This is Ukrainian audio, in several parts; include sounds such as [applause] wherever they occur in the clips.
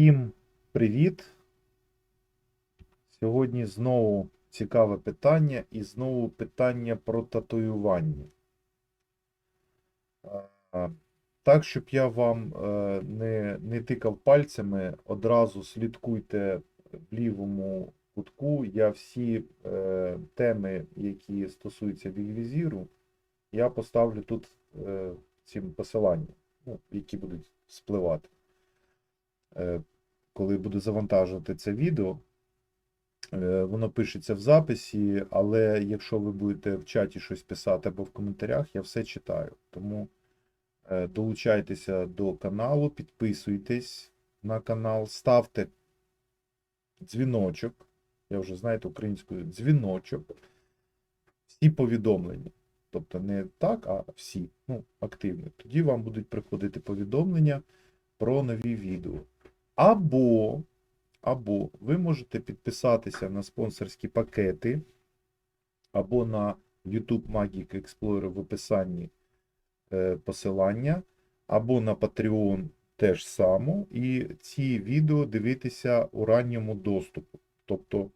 Всім привіт! Сьогодні знову цікаве питання і знову питання про татуювання. Так, щоб я вам е, не, не тикав пальцями, одразу слідкуйте в лівому кутку. Я всі е, теми, які стосуються візіру, я поставлю тут е, цим посиланням, ну, які будуть спливати. Е, коли буду завантажувати це відео, е, воно пишеться в записі, але якщо ви будете в чаті щось писати або в коментарях, я все читаю. Тому е, долучайтеся до каналу, підписуйтесь на канал, ставте дзвіночок. Я вже знаєте українською дзвіночок. Всі повідомлення. Тобто не так, а всі, ну, активні. Тоді вам будуть приходити повідомлення про нові відео. Або, або ви можете підписатися на спонсорські пакети, або на YouTube Magic Explorer в описанні е, посилання, або на Patreon теж само, і ці відео дивитися у ранньому доступу. Тобто,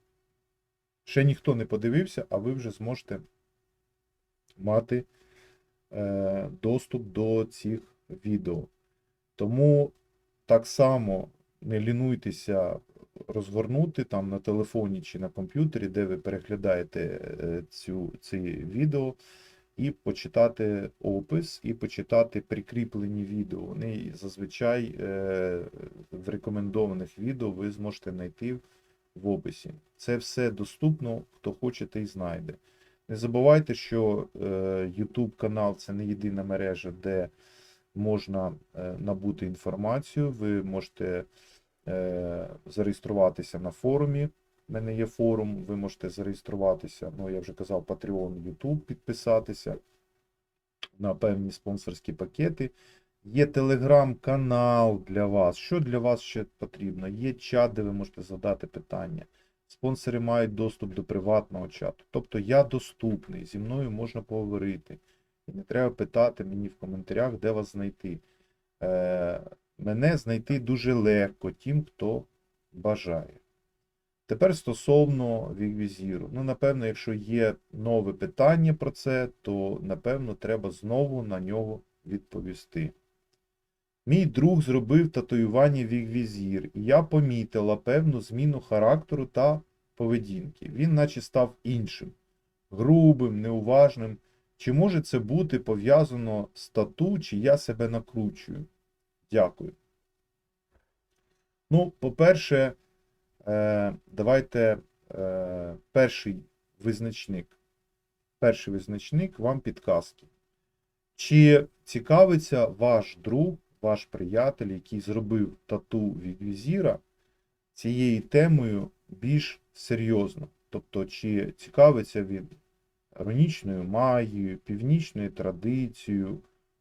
ще ніхто не подивився, а ви вже зможете мати е, доступ до цих відео. Тому так само не лінуйтеся розгорнути там на телефоні чи на комп'ютері, де ви переглядаєте е, цю, ці відео, і почитати опис, і почитати прикріплені відео. Вони зазвичай е, в рекомендованих відео ви зможете знайти в описі. Це все доступно, хто хоче, той знайде. Не забувайте, що е, YouTube канал це не єдина мережа, де можна набути інформацію. Ви можете зареєструватися на форумі. У мене є форум, ви можете зареєструватися, ну я вже казав, Patreon, YouTube, підписатися на певні спонсорські пакети. Є телеграм-канал для вас. Що для вас ще потрібно? Є чат, де ви можете задати питання. Спонсори мають доступ до приватного чату. Тобто я доступний, зі мною можна поговорити. І не треба питати мені в коментарях, де вас знайти. Мене знайти дуже легко тим, хто бажає. Тепер стосовно Вігвізіру. Ну, напевно, якщо є нове питання про це, то напевно треба знову на нього відповісти. Мій друг зробив татуювання Вігвізір, і я помітила певну зміну характеру та поведінки. Він наче став іншим, грубим, неуважним. Чи може це бути пов'язано з тату, чи я себе накручую? Дякую. Ну, по-перше, е, давайте е, перший визначник. Перший визначник вам підказки. Чи цікавиться ваш друг, ваш приятель, який зробив тату від візіра, цією темою більш серйозно? Тобто, чи цікавиться він рунічною магією, північною традицією,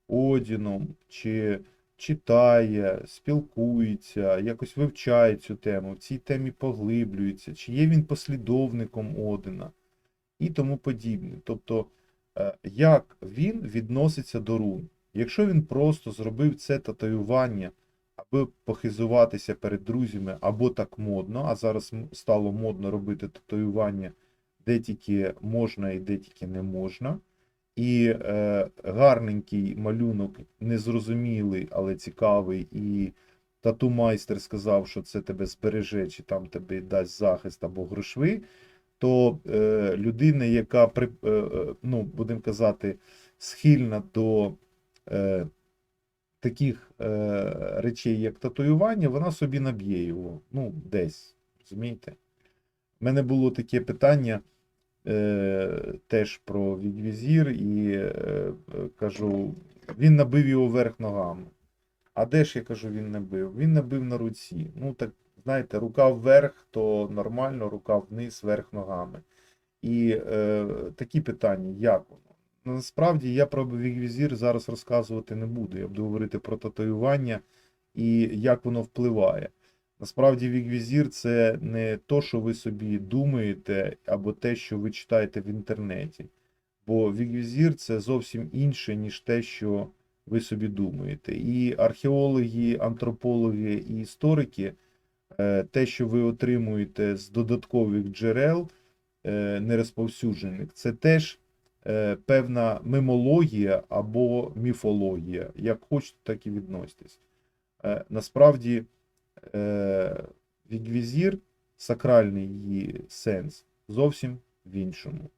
одіном, чи читає, спілкується, якось вивчає цю тему, в цій темі поглиблюється, чи є він послідовником Одина і тому подібне. Тобто, е, як він відноситься до рун? Якщо він просто зробив це татуювання, аби похизуватися перед друзями, або так модно, а зараз стало модно робити татуювання де тільки можна і де тільки не можна. І е, гарненький малюнок, незрозумілий, але цікавий. І тату-майстер сказав, що це тебе збереже, чи там тебе дасть захист або грошви. То е, людина, яка при, е, е, ну, будемо казати, схильна до е, таких е, речей, як татуювання, вона собі наб'є його. Ну, десь. Розумієте? У мене було таке питання теж про відвізір, і е, е, кажу, він набив його вверх ногами. А де ж я кажу, він набив? Він набив на руці. Ну, так, знаєте, рука вверх, то нормально, рука вниз, вверх ногами. І е, такі питання, як воно? Насправді я про візір зараз розказувати не буду. Я буду говорити про татуювання і як воно впливає. Насправді, віквізір це не то, що ви собі думаєте, або те, що ви читаєте в інтернеті. Бо віквізір це зовсім інше, ніж те, що ви собі думаєте. І археологи, антропологи і історики е, те, що ви отримуєте з додаткових джерел е, нерозповсюджених, це теж е, певна мемологія або міфологія. Як хочете, так і відноситесь. Насправді, е, Вігвізір, сакральний її сенс, зовсім в іншому.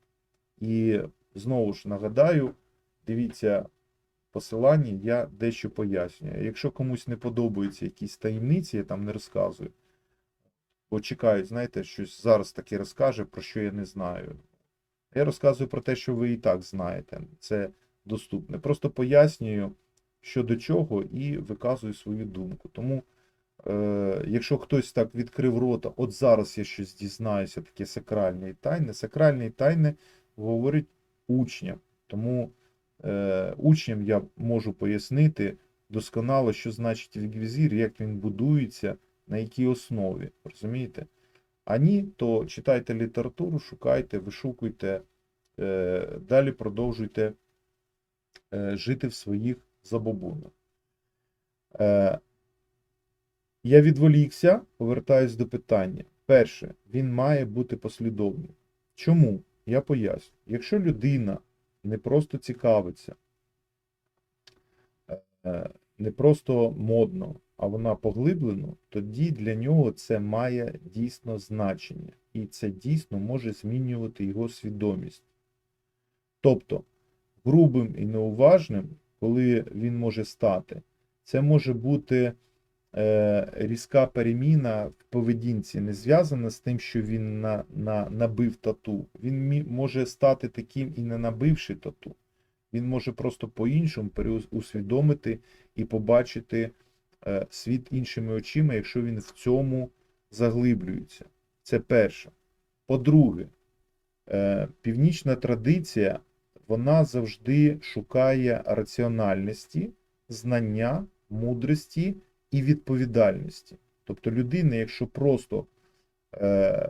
І знову ж нагадаю, дивіться посиланні, я дещо пояснюю. Якщо комусь не подобаються якісь таємниці, я там не розказую. Бо чекають, знаєте, щось зараз таке розкаже, про що я не знаю. Я розказую про те, що ви і так знаєте. Це доступне. Просто пояснюю, що до чого, і виказую свою думку. Тому, е, якщо хтось так відкрив рота, от зараз я щось дізнаюся, таке сакральне і тайне, сакральне і тайне говорить учням. Тому е, учням я можу пояснити досконало, що значить вігвізір, як він будується, на якій основі. Розумієте? А ні, то читайте літературу, шукайте, вишукуйте, е, далі продовжуйте е, жити в своїх забобонах. Е, я відволікся, повертаюсь до питання. Перше, він має бути послідовним. Чому? Я поясню. Якщо людина не просто цікавиться, е, не просто модно, а вона поглиблено, тоді для нього це має дійсно значення. І це дійсно може змінювати його свідомість. Тобто, грубим і неуважним, коли він може стати, це може бути різка переміна в поведінці, не зв'язана з тим, що він на, на, набив тату. Він може стати таким і не набивши тату. Він може просто по-іншому переусвідомити і побачити е, світ іншими очима, якщо він в цьому заглиблюється. Це перше. По-друге, е, північна традиція вона завжди шукає раціональності, знання, мудрості і відповідальності. Тобто людина, якщо просто е,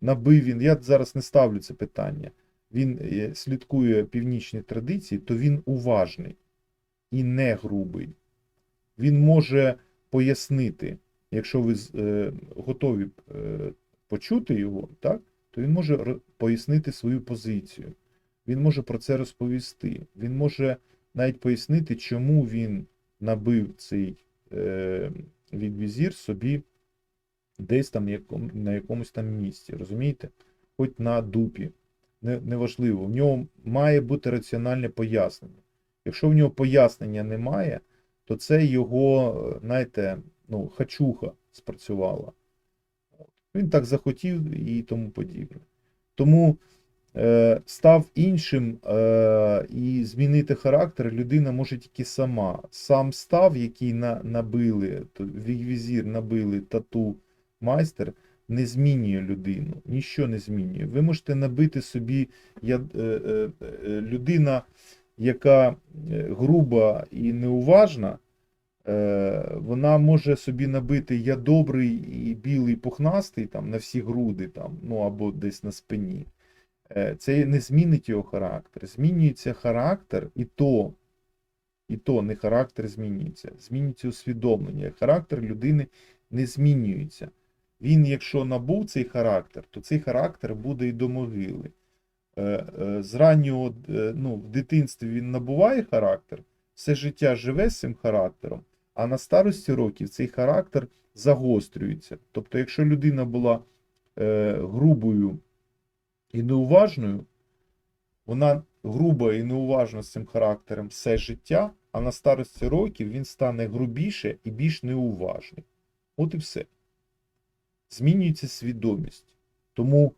набив він, я зараз не ставлю це питання, він е, слідкує північні традиції, то він уважний і не грубий. Він може пояснити, якщо ви е, готові е, почути його, так, то він може пояснити свою позицію. Він може про це розповісти. Він може навіть пояснити, чому він набив цей е, відвізір собі десь там на якомусь там місці, розумієте? Хоч на дупі. Не, неважливо. В нього має бути раціональне пояснення. Якщо в нього пояснення немає, то це його, знаєте, ну, хачуха спрацювала. Він так захотів і тому подібне. Тому став іншим е, і змінити характер людина може тільки сама. Сам став, який на, набили, візір набили тату майстер, не змінює людину, ніщо не змінює. Ви можете набити собі е, е, е, людина, яка е, груба і неуважна, е, вона може собі набити я добрий і білий пухнастий там, на всі груди там, ну або десь на спині. Е, Це не змінить його характер. Змінюється характер і то, і то не характер змінюється. Змінюється усвідомлення. Характер людини не змінюється. Він, якщо набув цей характер, то цей характер буде і до могили. Е, е, З раннього, ну, в дитинстві він набуває характер, все життя живе з цим характером, а на старості років цей характер загострюється. Тобто, якщо людина була грубою і неуважною, вона груба і неуважна з цим характером все життя, а на старості років він стане грубіше і більш неуважний. От і все. Змінюється свідомість. Тому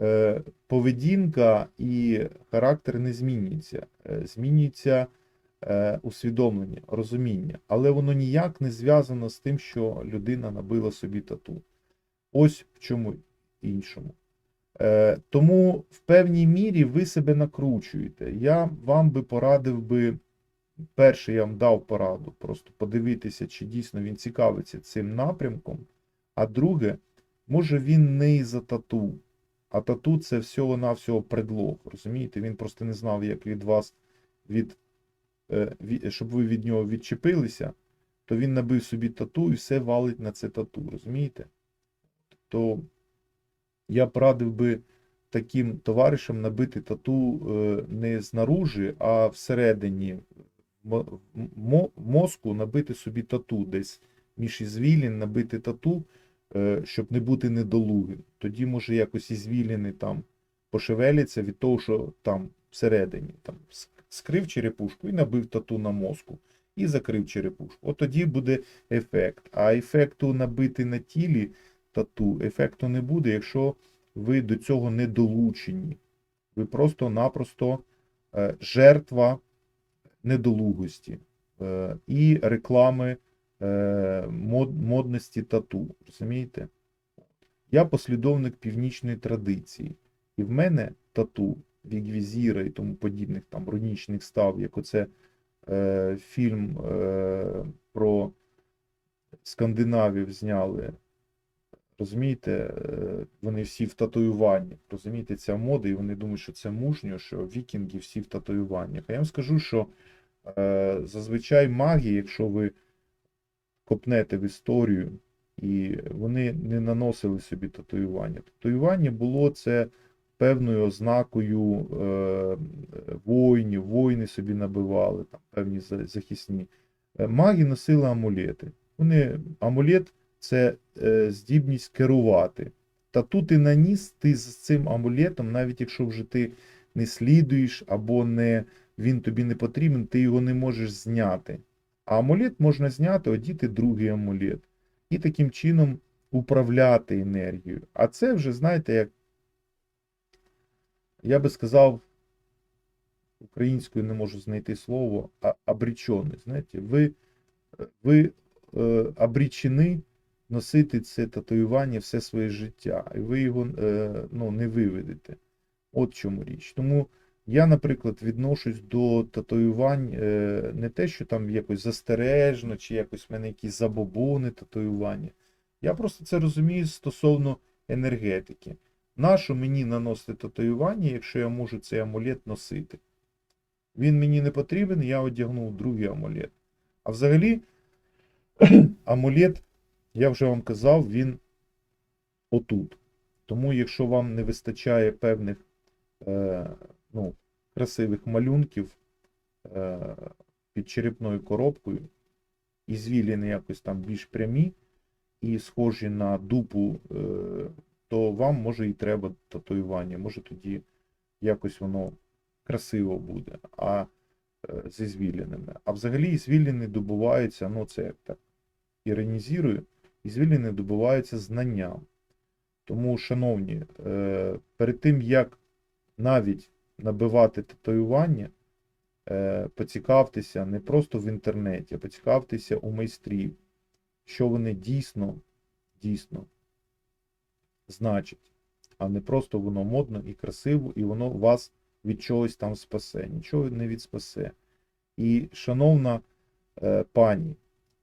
е, поведінка і характер не змінюється. Е, змінюється е, усвідомлення, розуміння. Але воно ніяк не зв'язано з тим, що людина набила собі тату. Ось в чому іншому. Е, тому в певній мірі ви себе накручуєте. Я вам би порадив би, перше, я вам дав пораду, просто подивитися, чи дійсно він цікавиться цим напрямком. А друге, може він не із-за тату, а тату це всього-навсього предлог. Розумієте? Він просто не знав, як від вас, від, е, щоб ви від нього відчепилися, то він набив собі тату і все валить на це тату. Розумієте? то я б радив би таким товаришам набити тату е, не знаружи, а всередині мо- мо- мозку набити собі тату десь між ізвілін, набити тату, е, щоб не бути недолугим. Тоді може якось ізвіліни там пошевеляться від того, що там всередині там скрив черепушку і набив тату на мозку і закрив черепушку. От тоді буде ефект. А ефекту набити на тілі тату, ефекту не буде, якщо ви до цього не долучені. Ви просто-напросто е, жертва недолугості е, і реклами е, мод, модності тату. Розумієте? Я послідовник північної традиції. І в мене тату, вігвізіра і тому подібних там рунічних став, як оце е, фільм е, про скандинавів зняли. Розумієте, е, вони всі в татуюванні. Розумієте, ця мода, і вони думають, що це мужньо, що вікінги всі в татуюваннях. А я вам скажу, що е, зазвичай маги, якщо ви копнете в історію, і вони не наносили собі татуювання. Татуювання було це певною ознакою е, воїнів, воїни собі набивали, там, певні захисні. Е, Маги носили амулети. Вони, амулет це е, здібність керувати. Тату ти наніс, ти з цим амулетом, навіть якщо вже ти не слідуєш або не, він тобі не потрібен, ти його не можеш зняти. А амулет можна зняти, одіти другий амулет. І таким чином управляти енергією. А це вже, знаєте, як я би сказав, українською не можу знайти слово, а обречений. Знаєте, ви, ви е, обречені носити це татуювання все своє життя, і ви його е, ну, не виведете. От чому річ. Тому я, наприклад, відношусь до татуювань е, не те, що там якось застережно, чи якось в мене якісь забобони татуювання. Я просто це розумію стосовно енергетики. Нащо мені наносити татуювання, якщо я можу цей амулет носити? Він мені не потрібен, я одягнув другий амулет. А взагалі, [clears throat] амулет, я вже вам казав, він отут. Тому, якщо вам не вистачає певних е, ну, красивих малюнків е, під черепною коробкою, і звіліни якось там більш прямі і схожі на дупу, е, то вам може і треба татуювання. Може тоді якось воно красиво буде, а е, зі звілінами. А взагалі звіліни добуваються, ну це я так іронізую, і звіліни добуваються знанням. Тому, шановні, е, перед тим як навіть набивати татуювання, е, поцікавтеся не просто в інтернеті, а поцікавтеся у майстрів, що вони дійсно, дійсно значать, а не просто воно модно і красиво, і воно вас від чогось там спасе. Нічого не від спасе. І, шановна е, пані,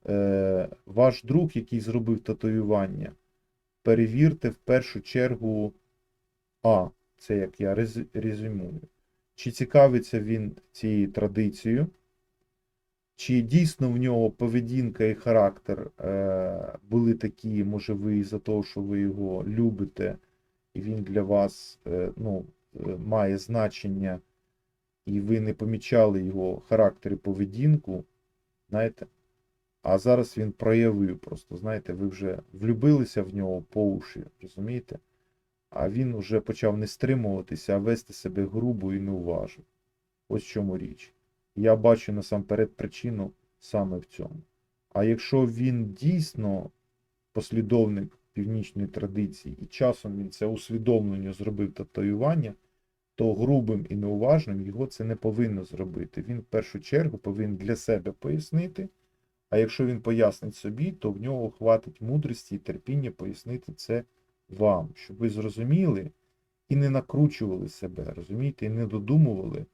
е, ваш друг, який зробив татуювання, перевірте в першу чергу, а, це як я рез- резюмую, чи цікавиться він цією традицією, чи дійсно в нього поведінка і характер е, були такі, може ви із-за того, що ви його любите, і він для вас е, ну, е, має значення, і ви не помічали його характер і поведінку, знаєте, а зараз він проявив просто, знаєте, ви вже влюбилися в нього по уші, розумієте? А він вже почав не стримуватися, а вести себе грубо і неуважно. Ось в чому річ. Я бачу насамперед причину саме в цьому. А якщо він дійсно послідовник північної традиції, і часом він це усвідомлення зробив татуювання, то грубим і неуважним його це не повинно зробити. Він в першу чергу повинен для себе пояснити. А якщо він пояснить собі, то в нього хватить мудрості і терпіння пояснити це вам, щоб ви зрозуміли і не накручували себе, розумієте, і не додумували,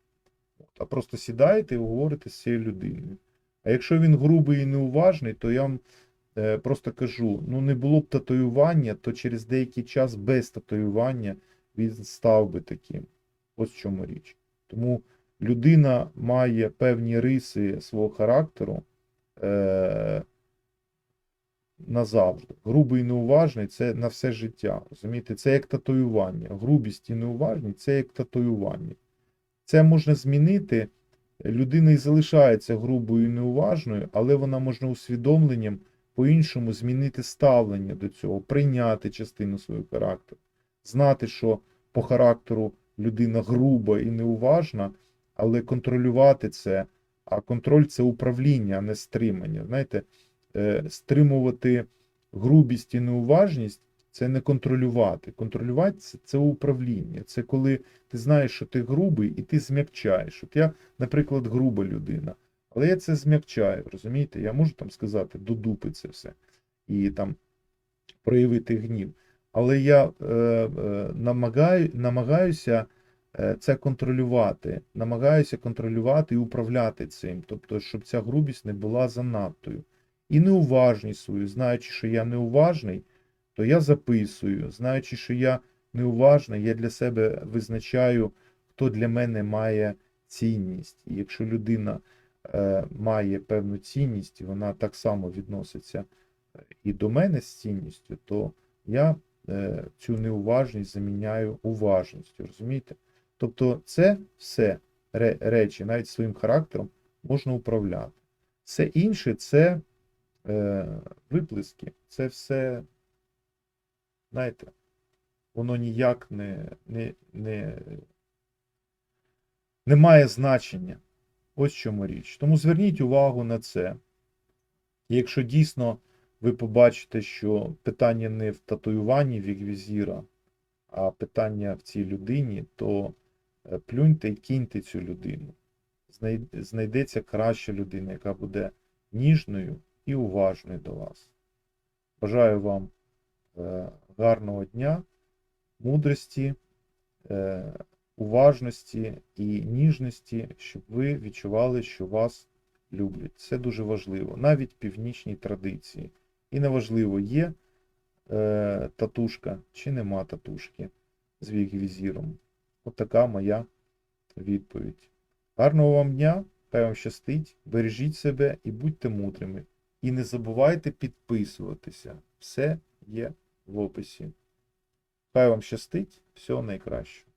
а просто сідаєте і говорите з цією людиною. А якщо він грубий і неуважний, то я вам е, просто кажу: ну не було б татуювання, то через деякий час без татуювання він став би таким. Ось в чому річ. Тому людина має певні риси свого характеру, е, назавжди. Грубий і неуважний це на все життя. Розумієте, це як татуювання. Грубість і неуважність це як татуювання. Це можна змінити. Людина і залишається грубою і неуважною, але вона можна усвідомленням по-іншому змінити ставлення до цього, прийняти частину свого характеру, знати, що по характеру людина груба і неуважна, але контролювати це. А контроль це управління, а не стримання. Знаєте, е, стримувати грубість і неуважність це не контролювати. Контролювати це, управління. Це коли ти знаєш, що ти грубий, і ти зм'якчаєш. От я, наприклад, груба людина, але я це зм'якчаю, розумієте? Я можу там сказати до дупи це все і там проявити гнів. Але я е, е, намагаю, намагаюся це контролювати, намагаюся контролювати і управляти цим, тобто, щоб ця грубість не була занадтою. І неуважність свою, знаючи, що я неуважний, то я записую, знаючи, що я неуважний, я для себе визначаю, хто для мене має цінність. І якщо людина е, має певну цінність, і вона так само відноситься е, і до мене з цінністю, то я е, цю неуважність заміняю уважністю. Розумієте? Тобто, це все речі, навіть своїм характером, можна управляти. Все інше це е, виплески, це все, знаєте, воно ніяк не, не, не, не має значення. Ось чому річ. Тому зверніть увагу на це. Якщо дійсно ви побачите, що питання не в татуюванні віквізіра, а питання в цій людині, то плюньте і кіньте цю людину. Знайдеться краща людина, яка буде ніжною і уважною до вас. Бажаю вам е, гарного дня, мудрості, е, уважності і ніжності, щоб ви відчували, що вас люблять. Це дуже важливо, навіть в північній традиції. І неважливо, є е, татушка чи нема татушки з візіром. От моя відповідь. Гарного вам дня, хай вам щастить, бережіть себе і будьте мудрими. І не забувайте підписуватися. Все є в описі. Хай вам щастить, всього найкращого.